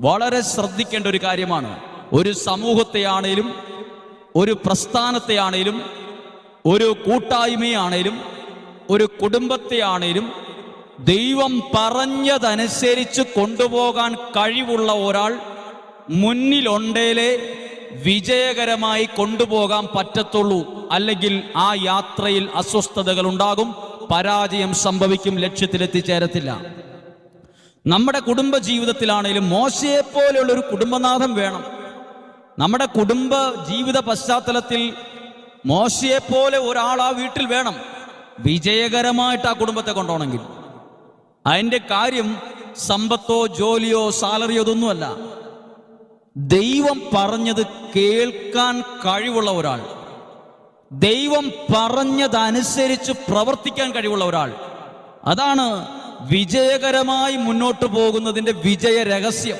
വളരെ ശ്രദ്ധിക്കേണ്ട ഒരു കാര്യമാണ്. ഒരു സമൂഹത്തെയാണേലും ഒരു പ്രസ്ഥാനത്തെയാണേലും ഒരു കൂട്ടായ്മയാണേലും ഒരു കുടുംബത്തെയാണേലും ദൈവം പറഞ്ഞതനുസരിച്ച് കൊണ്ടുപോകാൻ കഴിവുള്ള ഒരാൾ മുന്നിലുണ്ടേലേ വിജയകരമായി കൊണ്ടുപോകാൻ പറ്റത്തുള്ളൂ. അല്ലെങ്കിൽ ആ യാത്രയിൽ അസ്വസ്ഥതകൾ ഉണ്ടാകും പരാജയം സംഭവിക്കും ലക്ഷ്യത്തിലെത്തിച്ചേരത്തില്ല. നമ്മുടെ കുടുംബ ജീവിതത്തിലാണെങ്കിലും മോശയെ പോലെയുള്ള ഒരു കുടുംബനാഥം വേണം. നമ്മുടെ കുടുംബ ജീവിത പശ്ചാത്തലത്തിൽ മോശയെ പോലെ ഒരാൾ ആ വീട്ടിൽ വേണം. വിജയകരമായിട്ട് ആ കുടുംബത്തെ കൊണ്ടുപോകണമെങ്കിൽ. അതിന്റെ കാര്യം സമ്പത്തോ ജോലിയോ സാലറിയോ ഇതൊന്നുമല്ല. ദൈവം പറഞ്ഞത് കേൾക്കാൻ കഴിവുള്ള ഒരാൾ. ദൈവം പറഞ്ഞതനുസരിച്ച് പ്രവർത്തിക്കാൻ കഴിവുള്ള ഒരാൾ. അതാണ് വിജയകരമായി മുന്നോട്ട് പോകുന്നതിന്റെ വിജയ രഹസ്യം.